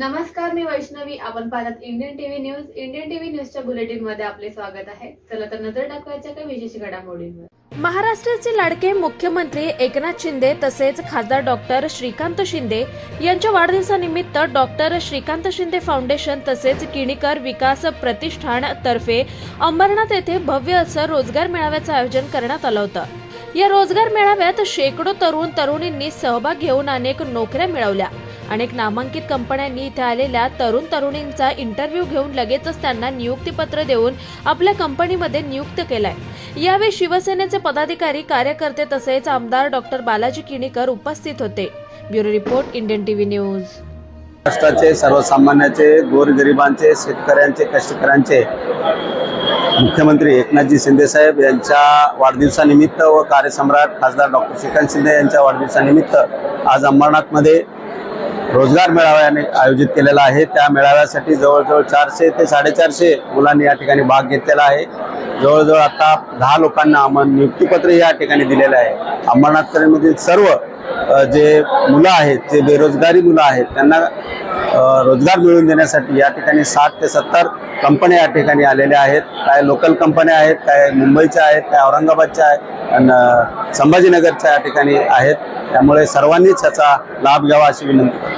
नमस्कार मी वैष्णवी. आपण पाहतात Indian TV news Indian TV न्यूजच्या बुलेटिनमध्ये आपले स्वागत आहे. चला तर नजर टाकवायच्या काही विशेष घडामोडींवर. महाराष्ट्राचे लाडके मुख्यमंत्री एकनाथ शिंदे तसेच खासदार डॉक्टर श्रीकांत शिंदे यांच्या वाढदिवसानिमित्त डॉक्टर श्रीकांत शिंदे फाउंडेशन तसेच किणीकर विकास प्रतिष्ठान तर्फे अंबरनाथ येथे भव्य असं रोजगार मेळाव्याचं आयोजन करण्यात आलं होतं. या रोजगार मेळाव्यात शेकडो तरुण तरुणींनी सहभाग घेऊन अनेक नोकऱ्या मिळवल्या. अनेक नामांकित कंपन्यांनी इथे आलेल्या तरुण तरुणींचा इंटरव्ह्यू घेऊन लगेचच त्यांना नियुक्तीपत्र देऊन आपल्या कंपनीमध्ये नियुक्त केलाय. यावेळी शिवसेनेचे पदाधिकारी कार्यकर्ते तसेच आमदार डॉक्टर बालाजी किणीकर उपस्थित होते. Bureau report Indian TV news. महाराष्ट्राचे सर्वसामान्याचे गोरगरिबांचे शेतकऱ्यांचे कष्टकऱ्यांचे. मुख्यमंत्री एकनाथजी शिंदेसाहेब यांच्या वाढदिवसानिमित्त व कार्यसम्राट खासदार डॉक्टर श्रीकांत शिंदे यांच्या वाढदिवसानिमित्त आज अंबरनाथमध्ये रोजगार मेळाव्याने आयोजित केलेला आहे. त्या मेळाव्यासाठी जवळजवळ चारशे ते साडेचारशे मुलांनी या ठिकाणी भाग घेतलेला आहे. जवळजवळ आता दहा लोकांना आम्हाला नियुक्तीपत्र या ठिकाणी दिलेलं आहे. अंबरनाथकरमधील सर्व जे मुलं आहेत जे बेरोजगारी मुलं आहेत त्यांना रोजगार मिळवून देण्यासाठी या ठिकाणी साठ ते सत्तर कंपन्या या ठिकाणी आलेल्या आहेत. काय लोकल कंपन्या आहेत काय मुंबईच्या आहेत काय औरंगाबादच्या आहेत आणि संभाजीनगरच्या या ठिकाणी आहेत. त्यामुळे सर्वांनीच याचा लाभ घ्यावा अशी विनंती करतो.